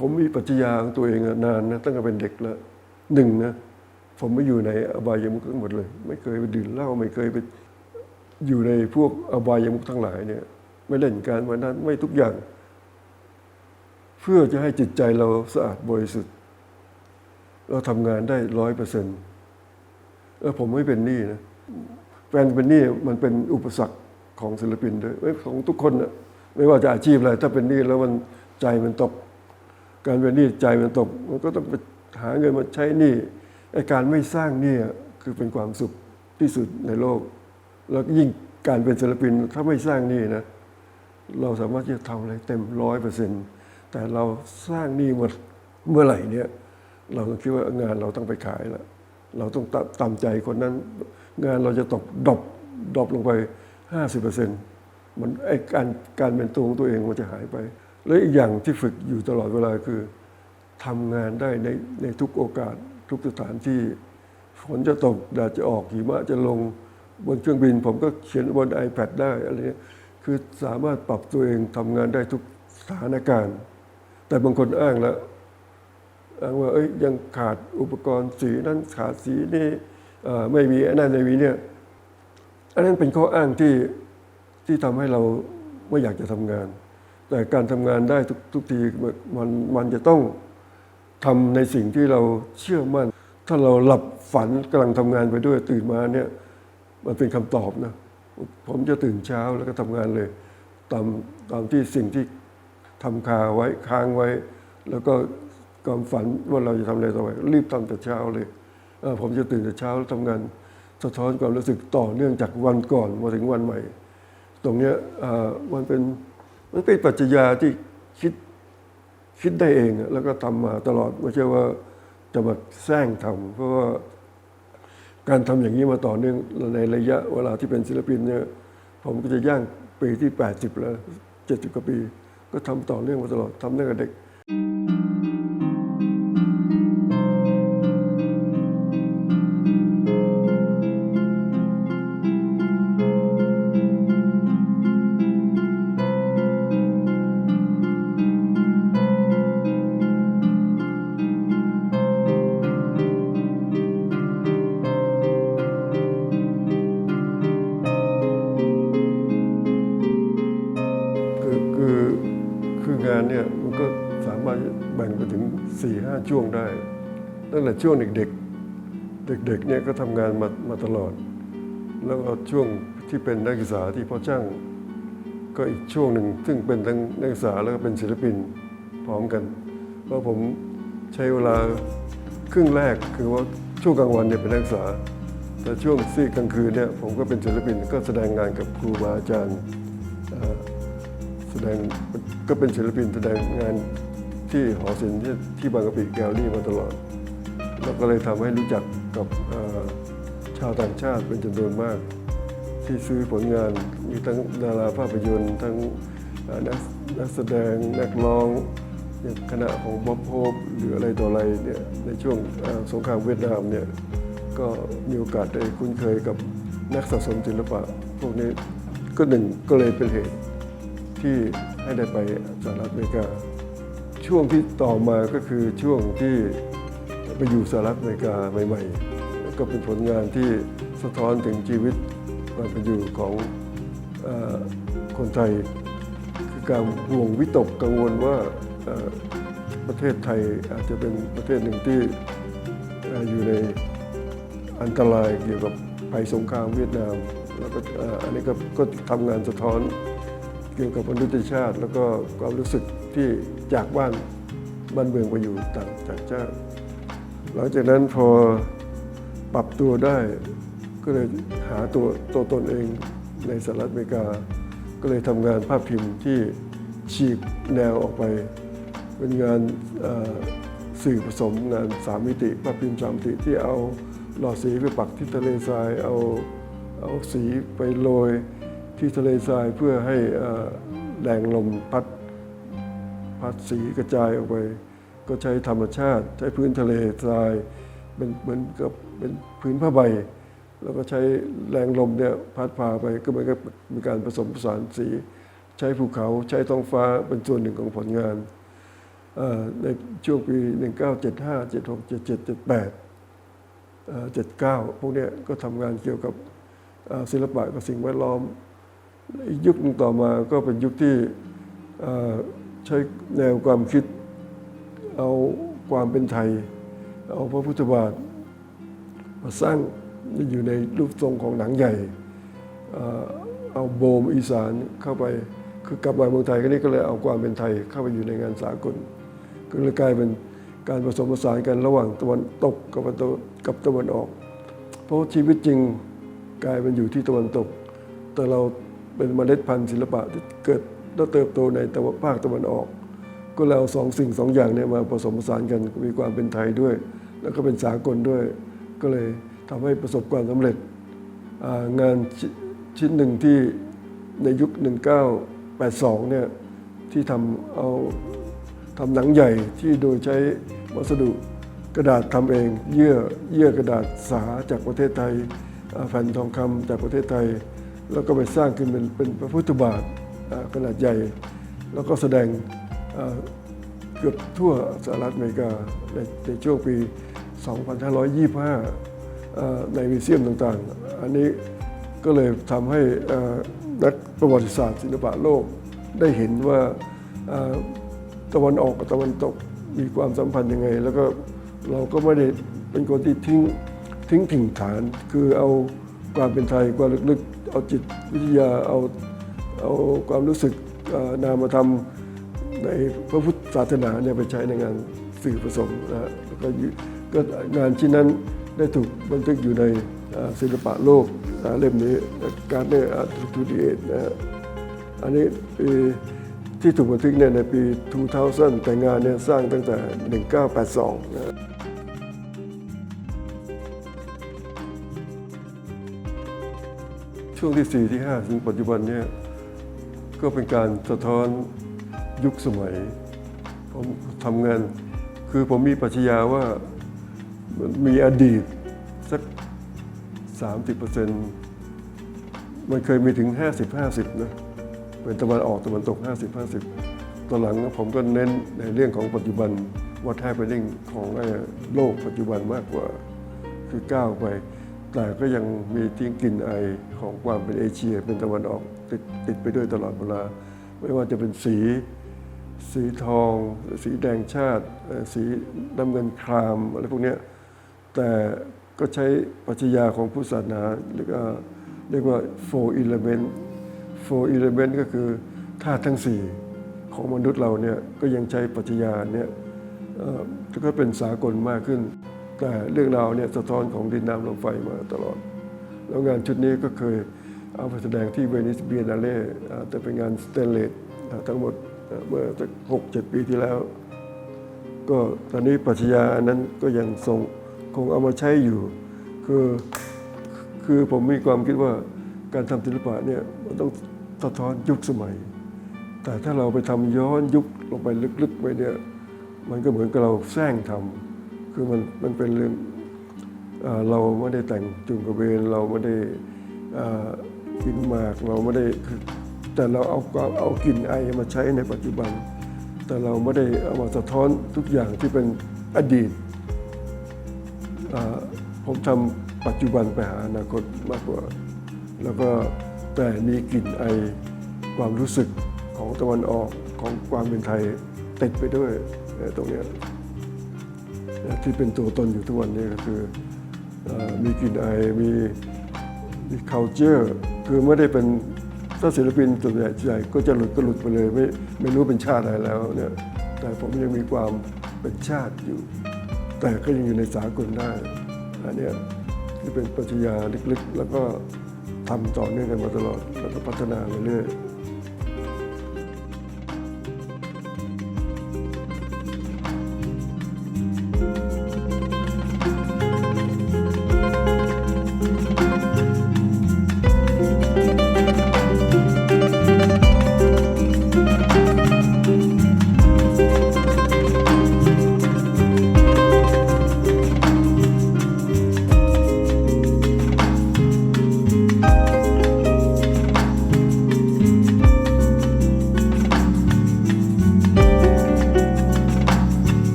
ผมมีปรัชญาของตัวเองนานนะตั้งแต่เป็นเด็กแล้วหนึ่งนะผมไม่อยู่ในอบายมุขทั้งหมดเลย ไม่เคยไปดื่มเหล้าไม่เคยไปอยู่ในพวกอบายมุขทั้งหลายเนี่ย ไม่เล่นการวันนั้นไม่ทุกอย่าง เพื่อจะให้จิตใจเราสะอาดบริสุทธิ์ เราทำงานได้ร้อยเปอร์เซ็นต์เออผมไม่เป็นหนี้นะแฟนเป็นหนี้มันเป็นอุปสรรคของศิลปินด้วยเอ้ยของทุกคนนะไม่ว่าจะอาชีพอะไรถ้าเป็นหนี้แล้วมันใจมันตก การเป็นหนี้ใจมันตก มันก็ต้องไปหาเงินมาใช้หนี้ไอการไม่สร้างหนี้คือเป็นความสุขที่สุดในโลก แล้วยิ่งการเป็นศิลปินถ้าไม่สร้างหนี้นะ เราสามารถที่จะทำอะไรเต็มร้อยเปอร์เซ็นต์แต่เราสร้างหนี้หมดเมื่อไหร่เนี่ย เราต้องคิดว่างานเราต้องไปขายแล้วเราต้องตตามใจคนนั้น งานเราจะตกดรอปดรอปลงไปห้าสิบเปอร์เซ็นต์มันไอการการเป็นตัวของตัวเองมันจะหายไป และอีกอย่างที่ฝึกอยู่ตลอดเวลาคือทำงานได้ในในทุกโอกาสทุกสถานที่ฝนจะตกแดดจะออกหิมะจะลงบนเครื่องบิน ผมก็เขียนบน iPad ได้อะไรเงี้ยคือสามารถปรับตัวเองทำงานได้ทุกสถานการณ์ แต่บางคนอ้างแล้วอ้างว่าเอ้ยยังขาดอุปกรณ์สีนั้นขาดสีนี่ไม่มีอันนั้นไม่มีเนี่ยอันนั้นเป็นข้ออ้างที่ที่ทำให้เราไม่อยากจะทำงาน แต่การทำงานได้ทุกทุกทีมันมันจะต้องทำในสิ่งที่เราเชื่อมั่น ถ้าเราหลับฝันกำลังทำงานไปด้วยตื่นมาเนี่ยมันเป็นคำตอบนะ ผมจะตื่นเช้าแล้วก็ทำงานเลยตามตามที่สิ่งที่ทำคาไว้ค้างไว้ แล้วก็ความฝันว่าเราจะทำอะไรต่อไปรีบทำแต่เช้าเลย ผมจะตื่นแต่เช้าแล้วทำงานสะท้อนความรู้สึกต่อเนื่องจากวันก่อนมาถึงวันใหม่ ตรงเนี้ยมันเป็น มันเป็นปรัชญาที่คิดคิดได้เองอะแล้วก็ทำมาตลอดไม่ใช่ว่าจะมาแซงทำเพราะว่าการทำอย่างนี้มาต่อเนื่องในระยะเวลาที่เป็นศิลปินเนี่ยผมก็จะย่างปีที่ 80 แล้ว 70 กว่าปี ก็ทำต่อเนื่องมาตลอดทำตั้งแต่เด็กคือ เนี่ยมันก็สามารถแบ่งไปถึง4ี่ห้าช่วงได้ตั้งแต่ช่วงเด็กๆ เด็กๆเนี่ยก็ทำงานมามาตลอด แล้วก็ช่วงที่เป็นนักศึกษาที่พ่อช่างก็อีกช่วงหนึ่งซึ่งเป็นทั้งนักศึกษาแล้วก็เป็นศิลปินพร้อมกัน เพราะผมใช้เวลาครึ่งแรกคือว่าช่วงกลางวันเนี่ยเป็นนักศึกษา แต่ช่วงซีกกลางคืนเนี่ยผมก็เป็นศิลปินก็แสดงงานกับครูบาอาจารย์ ดงก็เป็นศิลปินแสดงงานที่หอศิลป์ที่ที่บางกะปิแกลลี่มาตลอด แล้วก็เลยทำให้รู้จักกับชาวต่างชาติเป็นจำนวนมาก ที่ซื้อผลงานมีทั้งดาราภาพยนตร์ทั้งนักนักแสดงนักร้องอย่างคณะของบ๊อบโฮปหรืออะไรต่ออะไรเนี่ยในช่วงสงครามเวียดนามเนี่ยก็มีโอกาสได้คุ้นเคยกับนักสะสมศิลปะพวกนี้ก็หนึ่งก็เลยเป็นเหตุ ที่ให้ได้ไปสหรัฐอเมริกา ช่วงที่ต่อมาก็คือช่วงที่ไปอยู่สหรัฐอเมริกาใหม่ๆ ก็เป็นผลงานที่สะท้อนถึงชีวิตความเป็นอยู่ของอคนไทย คือการห่วงวิตกกังวลว่าประเทศไทยอาจจะเป็นประเทศหนึ่งที่อยู่ในอันตรายเกี่ยวกับภัยสงครามเวียดนามแล้วก็อันนี้ก็ก็ทำงานสะท้อน เกี่ยวกับมนุษยชาติ แล้วก็ความรู้สึกที่จากบ้านบ้านเมืองไปอยู่ต่างจากชาติหลังจากนั้นพอปรับตัวได้ ก็เลยหาตัวตัวตนเองในสหรัฐอเมริกา ก็เลยทำงานภาพพิมพ์ที่ฉีกแนวออกไป เป็นงานสื่อผสมงานสามมิติภาพพิมพ์สามมิติที่เอาหลอดสีไปปักที่ทะเลทรายเอาเอาสีไปโรย ที่ทะเลทรายเพื่อให้แรงลมพัดพัดสีกระจายออกไป ก็ใช้ธรรมชาติ ใช้พื้นทะเลทรายเป็นเหมือนกับเป็นพื้นผ้าใบ แล้วก็ใช้แรงลมเนี่ยพัดพาไปก็เหมือนกับมีการผสมผสานสี ใช้ภูเขาใช้ท้องฟ้าเป็นส่วนหนึ่งของผลงานในช่วงปี 1975 76 77 78เอ่อ79 พวกเนี้ยก็ทำงานเกี่ยวกับศิลปะกับสิ่งแวดล้อม อีกยุคต่อมาก็เป็นยุคที่ใช้แนวความคิด เอาความเป็นไทย เอาพระพุทธบาทมาสร้างอยู่ในรูปทรงของหนังใหญ่เอาโบมอีสานเข้าไปคือกลับมาเมืองไทยก็นี่ก็เลยเอาความเป็นไทยเข้าไปอยู่ในงานสากลก็เลยกลายเป็นการผสมผสานกันระหว่างตะวันตกกับตะกับตะวันออก เพราะชีวิตจริงกลายเป็นอยู่ที่ตะวันตก แต่เรา เป็นเมล็ดพันธุ์ศิลปะที่เกิดและเติบโตในตะวันภาคตะวันออก ก็เลยเอาสองสิ่งสองอย่างเนี่ยมาผสมผสานกันมีความเป็นไทยด้วย แล้วก็เป็นสากลด้วย ก็เลยทำให้ประสบความสำเร็จงานชิ้นหนึ่งที่ในยุค 1982 เนี่ยที่ทำเอาทำหนังใหญ่ที่โดยใช้วัสดุกระดาษทำเองเยื่อเยื่อกระดาษสาจากประเทศไทยแผ่นทองคำจากประเทศไทย แล้วก็ไปสร้างขึ้นเป็นเป็นพระพุทธบาทขนาดใหญ่ แล้วก็แสดงเกือบทั่วสหรัฐอเมริกาในในช่วงปี 2525เอ่อในมิวเซียมต่างๆ อันนี้ก็เลยทำให้นักประวัติศาสตร์ศิลปะโลกได้เห็นว่าตะวันออกกับตะวันตกมีความสัมพันธ์ยังไง แล้วก็เราก็ไม่ได้เป็นคนที่ทิ้งทิ้งถิ่นฐาน คือเอาความเป็นไทยความลึกๆ เอาจิตวิทยาเอาเอาความรู้สึกนามธรรมในพระพุทธศาสนาเนี่ยไปใช้ในงานสื่อผสมนะฮะก็ก็งานชิ้นนั้นได้ถูกบันทึกอยู่ในศิลปะโลกเล่มนี้การเนอร์ทูดีเอนะฮะอันนี้ที่ถูกบันทึกเนี่ยในปี 2000 แต่งานเนี่ยสร้างตั้งแต่ 1982นะ ช่วงที่ 4 ที่ 5 ถึงปัจจุบันเนี่ยก็เป็นการสะท้อนยุคสมัย ผมทำงาน คือผมมีปรัชญาว่ามันมีอดีตสัก 30%มันเคยมีถึง 50-50 นะ เป็นตะวันออกตะวันตก 50-50 ตอนหลังผมก็เน้นในเรื่องของปัจจุบันวั t แ a เ e น i n g ของเอ่อโลกปัจจุบันมากกว่า คือก้าวไป แต่ก็ยังมีทิ้งกลิ่นไอของความเป็นเอเชีย เป็นตะวันออกติดติดไปด้วยตลอดเวลา ไม่ว่าจะเป็นสี สีทอง สีแดงชาติ สีน้ำเงินครามอะไรพวกนี้แต่ก็ใช้ปรัชญาของพุทธศาสนาเรียกว่าเรียกว่า four element four element ก็คือธาตุทั้งสี่ของมนุษย์เราเนี่ยก็ยังใช้ปรัชญาเนี่ยก็เป็นสากลมากขึ้น แต่เรื่องราวเนี่ยสะท้อนของดินน้ำลมไฟมาตลอด แล้วงานชุดนี้ก็เคยเอาไปแสดงที่เวนิสเบียนาเล่แต่เป็นงานสเตนเลสทั้งหมดเมื่อสักหกเจ็ดปีที่แล้ว ก็ตอนนี้ปัชญาอันนั้นก็ยังทรงคงเอามาใช้อยู่ คือคือผมมีความคิดว่าการทำศิลปะเนี่ยมันต้องสะท้อนยุคสมัย แต่ถ้าเราไปทำย้อนยุคลงไปลึกๆไปเนี่ยมันก็เหมือนกับเราแซงทำ คือมันมันเป็นเรื่องเราไม่ได้แต่งจุงกระเบนเราไม่ได้กินหมากเราไม่ได้แต่เราเอาควาเอากลิ่นไอมาใช้ในปัจจุบัน แต่เราไม่ได้เอามาสะท้อนทุกอย่างที่เป็นอดีตผมทำปัจจุบันไปหาอนาคตมากกว่า แล้วก็แต่มีกลิ่นไอความรู้สึกของตะวันออกของความเป็นไทยติดไปด้วยตรงนี้ ที่เป็นตัวตนอยู่ทุกวันนี้ก็คืออมีกลิ่นอายมีมี culture คือไม่ได้เป็นถ้าศิลปินส่วนใหญ่ใหญ่ก็จะหลุดก็หลุดไปเลย ไม่ไม่รู้เป็นชาติอะไรแล้วเนี่ยแต่ผมยังมีความเป็นชาติอยู่ แต่ก็ยังอยู่ในสากลได้อันนี้ที่เป็นปรัชญาลึกๆ แล้วก็ทำต่อเนื่องกันมาตลอดแล้วก็พัฒนาไปเรื่อย